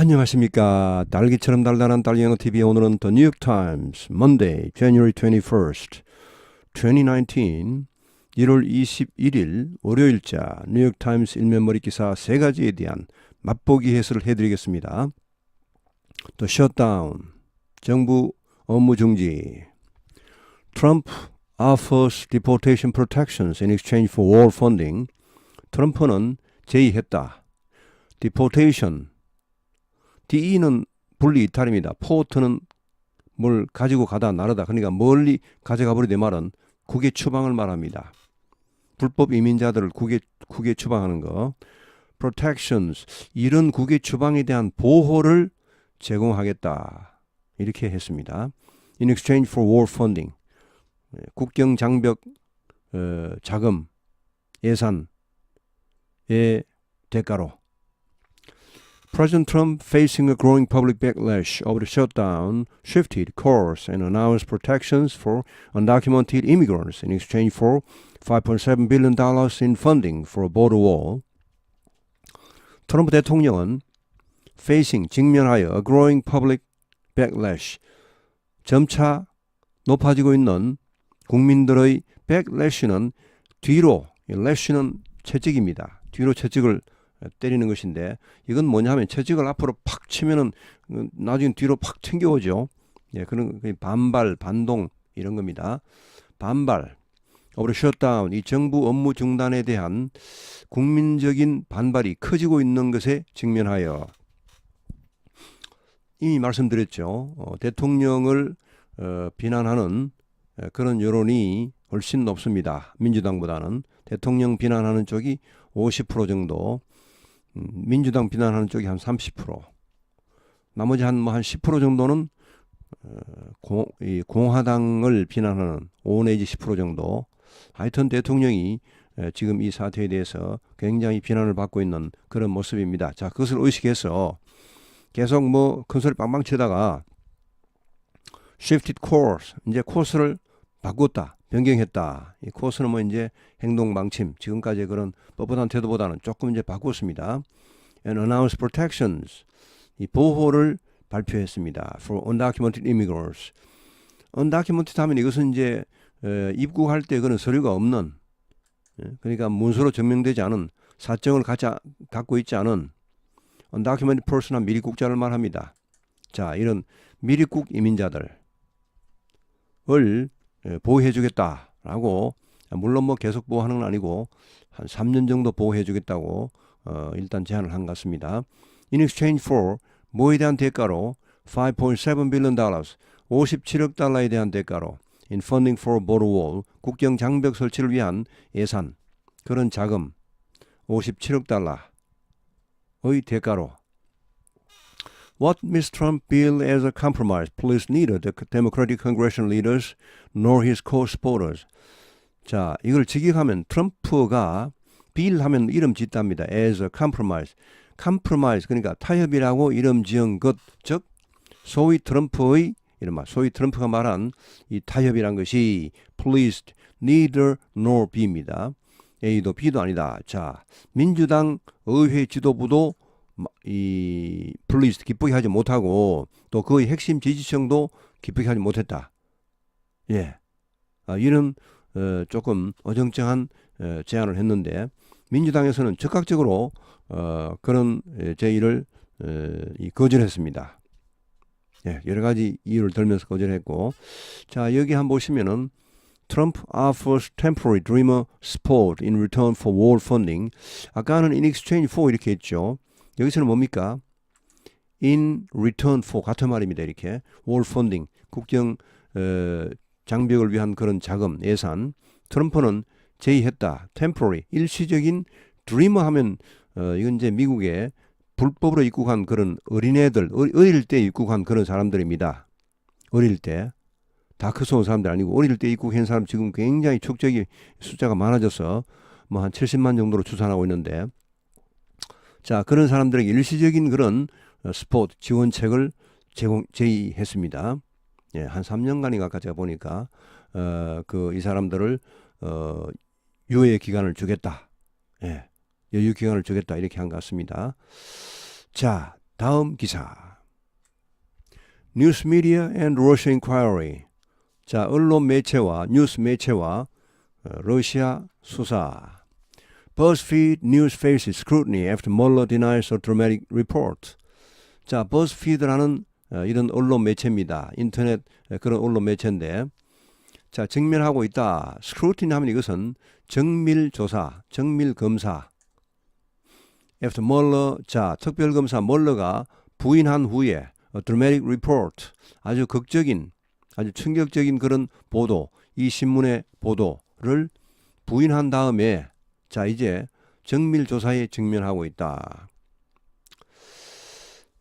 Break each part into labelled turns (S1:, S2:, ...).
S1: 안녕하십니까. 딸기처럼 달달한 딸기 영어 TV 오늘은 The New York Times Monday, January 21st, 2019 1월 21일 월요일자 뉴욕 타임스 일면 머리 기사 세 가지에 대한 맛보기 해설을 해드리겠습니다. 또 셧다운, 정부 업무 중지, 트럼프 offers deportation protections in exchange for war funding. 트럼프는 제의했다. deportation, DE는 분리 이탈입니다. 포트는 뭘 가지고 가다 나르다. 그러니까 멀리 가져가 버리되 말은 국외 추방을 말합니다. 불법 이민자들을 국외 국외 추방하는 거. protections 이런 국외 추방에 대한 보호를 제공하겠다. 이렇게 했습니다. in exchange for war funding. 예, 국경 장벽 어, 자금 예산의 대가로 President Trump, facing a growing public backlash over the shutdown, shifted course and announced protections for undocumented immigrants in exchange for $5.7 billion in funding for a border wall. 트럼프 대통령은 facing 직면하여 a growing public backlash 점차 높아지고 있는 국민들의 backlash는 뒤로 lash는 채찍입니다. 뒤로 채찍을 때리는 것인데 이건 뭐냐 하면 채찍을 앞으로 팍 치면은 어, 나중에 뒤로 팍 튕겨오죠. 예, 그런 그 반발, 반동 이런 겁니다. 반발, 오버 셧다운, 이 정부 업무 중단에 대한 국민적인 반발이 커지고 있는 것에 직면하여 이미 말씀드렸죠. 어, 대통령을 어, 비난하는 에, 그런 여론이 훨씬 높습니다. 민주당보다는 대통령 비난하는 쪽이 50% 정도, 음, 민주당 비난하는 쪽이 한 30%, 나머지 한 뭐 한 10% 정도는 어, 공, 이 공화당을 비난하는 5 내지 10% 정도. 하여튼 대통령이 에, 지금 이 사태에 대해서 굉장히 비난을 받고 있는 그런 모습입니다. 자, 그것을 의식해서 계속 뭐 큰 소리 빵빵 치다가 shifted course 이제 코스를 바꿨다. 변경했다. 이 코스는 뭐 이제 행동 방침, 지금까지의 그런 뻣뻣한 태도보다는 조금 이제 바꿨습니다. And announce protections. 이 보호를 발표했습니다. For undocumented immigrants. undocumented 하면 이것은 이제 에, 입국할 때 그런 서류가 없는, 예, 그러니까 문서로 증명되지 않은 사정을 가자, 갖고 있지 않은 undocumented person한 미립국자를 말합니다. 자, 이런 미립국 이민자들을 예, 보호해 주겠다라고 물론 뭐 계속 보호하는 건 아니고 한 3년 정도 보호해 주겠다고 어, 일단 제안을 한 것 같습니다. In exchange for 뭐에 대한 대가로? 5.7 billion dollars 57억 달러에 대한 대가로. In funding for border wall 국경 장벽 설치를 위한 예산 그런 자금 57억 달러의 대가로 What Ms. Trump billed as a compromise pleased neither the Democratic congressional leaders nor his co-supporters. 자, 이걸 직역하면 트럼프가 빌 하면 이름 짓답니다. as a compromise. compromise 그러니까 타협이라고 이름 지은 것, 즉 소위 트럼프의 이른바 소위 트럼프가 말한 이 타협이란 것이 pleased neither nor B입니다. A도 B도 아니다. 자, 민주당 의회 지도부도 이 플리스트 기쁘게 하지 못하고 또 그의 핵심 지지층도 기쁘게 하지 못했다. 예, 아, 이런 어, 조금 어정쩡한 어, 제안을 했는데 민주당에서는 적극적으로 어, 그런 제의를 어, 이 거절했습니다. 예, 여러 가지 이유를 들면서 거절했고 자 여기 한번 보시면은 Trump offers temporary dreamer support in return for war funding. 아까는 in exchange for 이렇게 했죠. 여기서는 뭡니까? In return for 같은 말입니다. 이렇게 war funding 국경 어, 장벽을 위한 그런 자금 예산 트럼프는 제의했다. temporary 일시적인 드리머 하면 어, 이건 이제 미국에 불법으로 입국한 그런 어린애들 어릴 때 입국한 그런 사람들입니다. 어릴 때. 다 크서온 사람들 아니고 어릴 때 입국한 사람 지금 굉장히 축적이 숫자가 많아져서 뭐 한 70만 정도로 추산하고 있는데 자, 그런 사람들에게 일시적인 그런 어, 스포츠 지원책을 제공, 제의했습니다. 예, 한 3년간이 가까 제가 보니까, 어, 그, 이 사람들을, 어, 유예 기간을 주겠다. 예, 여유 기간을 주겠다. 이렇게 한 것 같습니다. 자, 다음 기사. News Media and Russia Inquiry. 자, 언론 매체와 뉴스 매체와 어, 러시아 수사. BuzzFeed News faces scrutiny after Mueller denies a dramatic report. 자, BuzzFeed라는 어, 이런 언론 매체입니다. 인터넷 어, 그런 언론 매체인데, 자, 직면하고 있다. 스크루티니 하면 이것은 정밀 조사, 정밀 검사. After Mueller, 자, 특별 검사 멀러가 부인한 후에 dramatic report, 아주 극적인, 아주 충격적인 그런 보도, 이 신문의 보도를 부인한 다음에 자, 이제 정밀 조사에 직면하고 있다.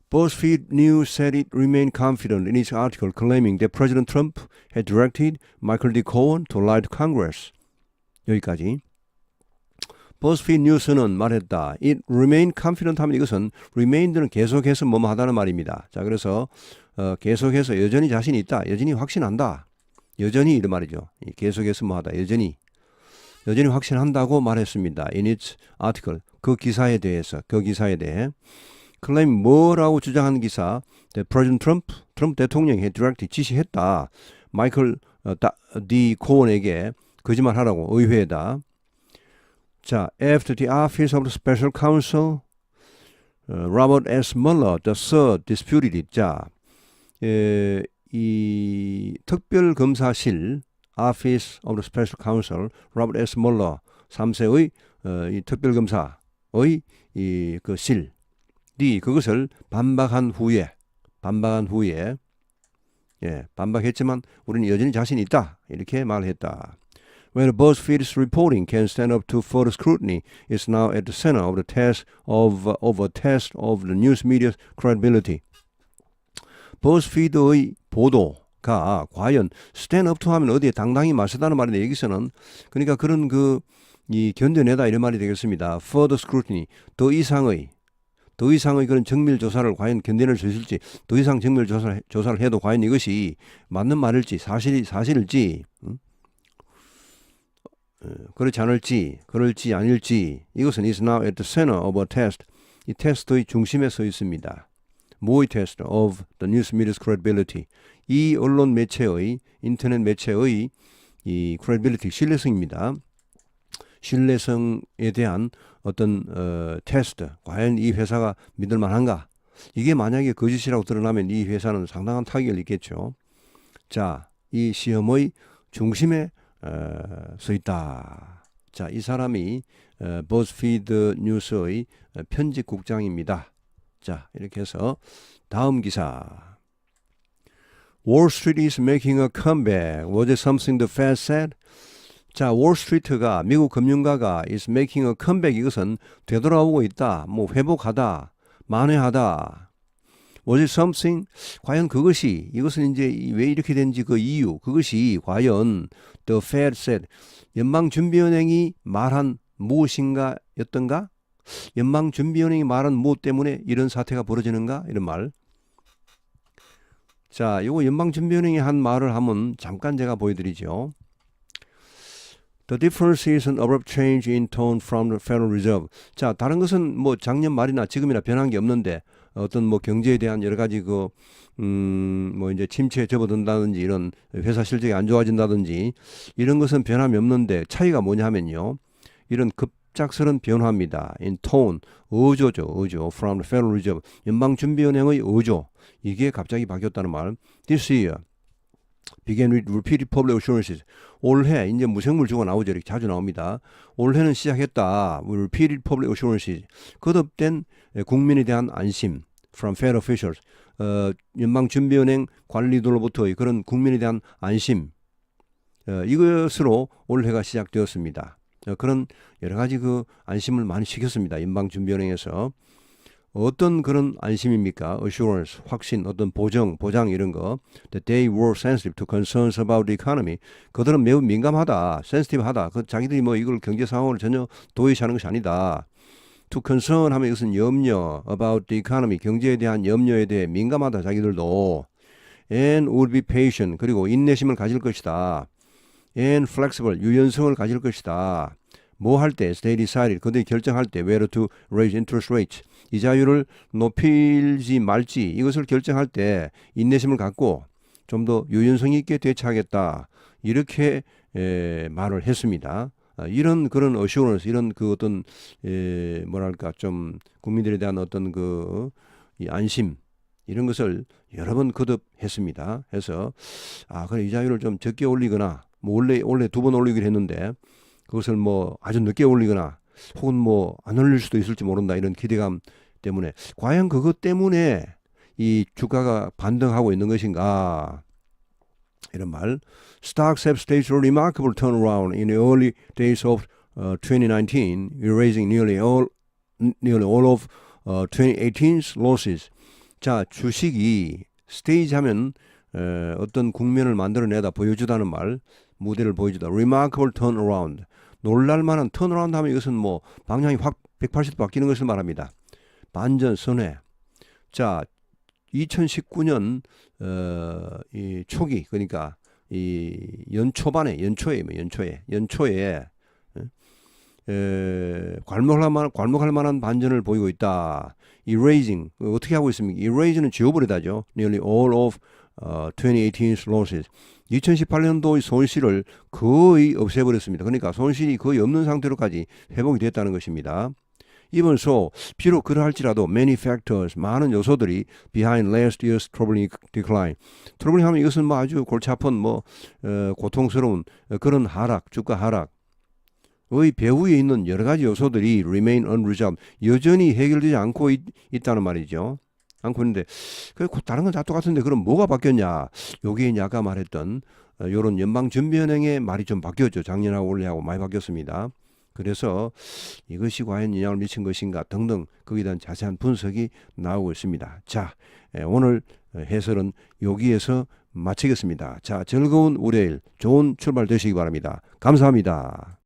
S1: BuzzFeed News said it remained confident in its article claiming that President Trump had directed Michael D. Cohen to lie to Congress. 여기까지. BuzzFeed News는 말했다. It remained confident 하면 이것은 remained는 계속해서 뭐뭐 하다는 말입니다. 자, 그래서 어, 계속해서 여전히 자신이 있다. 여전히 확신한다. 여전히 이런 말이죠. 계속해서 뭐 하다. 여전히. 여전히 확신한다고 말했습니다. In its article. 그 기사에 대해서. 그 기사에 대해. 클레임 뭐라고 주장하는 기사? President Trump, 트럼프 대통령이 디렉트 지시했다. 마이클 어, 다, 디 코언에게 거짓말하라고 의회에다. 자, after the office of the special counsel, uh, Robert S. Mueller, third, disputed it. 자, 에, 이 특별 검사실 office of the special counsel, Robert S. Mueller 3세의 어, 이 특별 검사의 이 그 실. 이 그것을 반박한 후에 반박한 후에 예, 반박했지만 우리는 여전히 자신 있다. 이렇게 말했다. When BuzzFeed's reporting can stand up to further scrutiny, it's now at the center of the test of, of a test of the news media's credibility. BuzzFeed의 보도가 과연 stand up to 하면 어디에 당당히 맞서다는 말인데 여기서는 그러니까 그런 그 이 견뎌내다 이런 말이 되겠습니다. Further scrutiny, 더 이상의 더 이상의 그런 정밀 조사를 과연 견뎌낼 수 있을지, 더 이상 정밀 조사를, 조사를 해도 과연 이것이 맞는 말일지, 사실이 사실일지, 음? 어, 그렇지 않을지, 그럴지 아닐지, 이것은 is now at the center of a test. 이 테스트의 중심에 서 있습니다. 뭐의 테스트? of the news media's credibility. 이 언론 매체의, 인터넷 매체의 이 credibility, 신뢰성입니다. 신뢰성에 대한 어떤 어, 테스트, 과연 이 회사가 믿을 만한가? 이게 만약에 거짓이라고 드러나면 이 회사는 상당한 타격을 입겠죠. 자, 이 시험의 중심에 어, 서 있다. 자, 이 사람이 어, 버즈피드 뉴스의 편집국장입니다. 자, 이렇게 해서 다음 기사. Wall Street is making a comeback. Was it something the Fed said? 자, 월스트리트가 미국 금융가가 is making a comeback 이것은 되돌아오고 있다. 뭐 회복하다. 만회하다. Was it something? 과연 그것이 이것은 이제 왜 이렇게 된지 그 이유 그것이 과연 the Fed said 연방준비은행이 말한 무엇인가였던가? 연방준비은행이 말한 무엇 때문에 이런 사태가 벌어지는가? 이런 말. 자, 이거 연방준비은행이 한 말을 하면 잠깐 제가 보여드리죠. The difference is an abrupt change in tone from the Federal Reserve. 자, 다른 것은 뭐 작년 말이나 지금이나 변한 게 없는데 어떤 뭐 경제에 대한 여러 가지 그, 음, 뭐 이제 침체에 접어든다든지 이런 회사 실적이 안 좋아진다든지 이런 것은 변함이 없는데 차이가 뭐냐 하면요. 이런 급작스런 변화입니다. in tone, 어조죠, 어조. from the Federal Reserve. 연방준비은행의 어조. 이게 갑자기 바뀌었다는 말. This year. Began with repeated public assurances. 올해 이제 무생물 주가 나오죠. 이렇게 자주 나옵니다. 올해는 시작했다. repeated public assurances. 거듭된 국민에 대한 안심 from Fed officials. 어, 연방준비은행 관리들로부터의 그런 국민에 대한 안심. 어, 이것으로 올해가 시작되었습니다. 어, 그런 여러 가지 그 안심을 많이 시켰습니다. 연방준비은행에서. 어떤 그런 안심입니까? assurance, 확신, 어떤 보정, 보장 이런 거. They were sensitive to concerns about the economy. 그들은 매우 민감하다, sensitive하다. 그 자기들이 뭐 이걸 경제 상황을 전혀 도외시하는 것이 아니다. To concern 하면 이것은 염려, about the economy, 경제에 대한 염려에 대해 민감하다 자기들도. And would be patient. 그리고 인내심을 가질 것이다. And flexible, 유연성을 가질 것이다. 뭐 할 때, they decided, 그들이 결정할 때, whether to raise interest rates, 이자율을 높일지 말지 이것을 결정할 때 인내심을 갖고 좀 더 유연성 있게 대처하겠다 이렇게 에, 말을 했습니다. 아, 이런 그런 어시오런스 이런 그 어떤 에, 뭐랄까 좀 국민들에 대한 어떤 그 이 안심 이런 것을 여러 번 거듭했습니다. 해서 아 그래 이자율을 좀 적게 올리거나 뭐 원래 원래 두 번 올리기로 했는데 그것을 뭐 아주 늦게 올리거나 혹은 뭐 안 올릴 수도 있을지 모른다 이런 기대감 때문에 과연 그것 때문에 이 주가가 반등하고 있는 것인가 이런 말 Stocks have staged a remarkable turnaround in the early days of uh, 2019, erasing nearly all nearly all of uh, 2018's losses. 자 주식이 스테이지 하면 에, 어떤 국면을 만들어내다 보여주다는 말 무대를 보여주다 remarkable turnaround 놀랄만한 턴어라운드 하면 이것은 뭐 방향이 확 180도 바뀌는 것을 말합니다. 반전 선회. 자, 2019년 어, 이 초기 그러니까 이 연초반에 연초에 뭐 연초에 연초에 어, 에, 괄목할 만한 괄목할 만한 반전을 보이고 있다. erasing 어떻게 하고 있습니까? erase는 지워버리다죠. nearly all of 어, 2018's losses. 2018년도의 손실을 거의 없애버렸습니다. 그러니까 손실이 거의 없는 상태로까지 회복이 됐다는 것입니다. 이번서 비록 그러할지라도 many factors 많은 요소들이 behind last year's troubling decline. 트러블링 하면 이것은 뭐 아주 골치 아픈 뭐 어, 고통스러운 그런 하락, 주가 하락. 의 배후에 있는 여러 가지 요소들이 remain unresolved 여전히 해결되지 않고 있, 있다는 말이죠. 않고 있는데 그 다른 건 다 똑같은데 그럼 뭐가 바뀌었냐? 요게 이제 아까 말했던 어, 요런 연방 준비은행의 말이 좀 바뀌었죠. 작년하고 올해하고 많이 바뀌었습니다. 그래서 이것이 과연 영향을 미친 것인가 등등 거기에 대한 자세한 분석이 나오고 있습니다. 자, 에, 오늘 해설은 여기에서 마치겠습니다. 자, 즐거운 월요일, 좋은 출발 되시기 바랍니다. 감사합니다.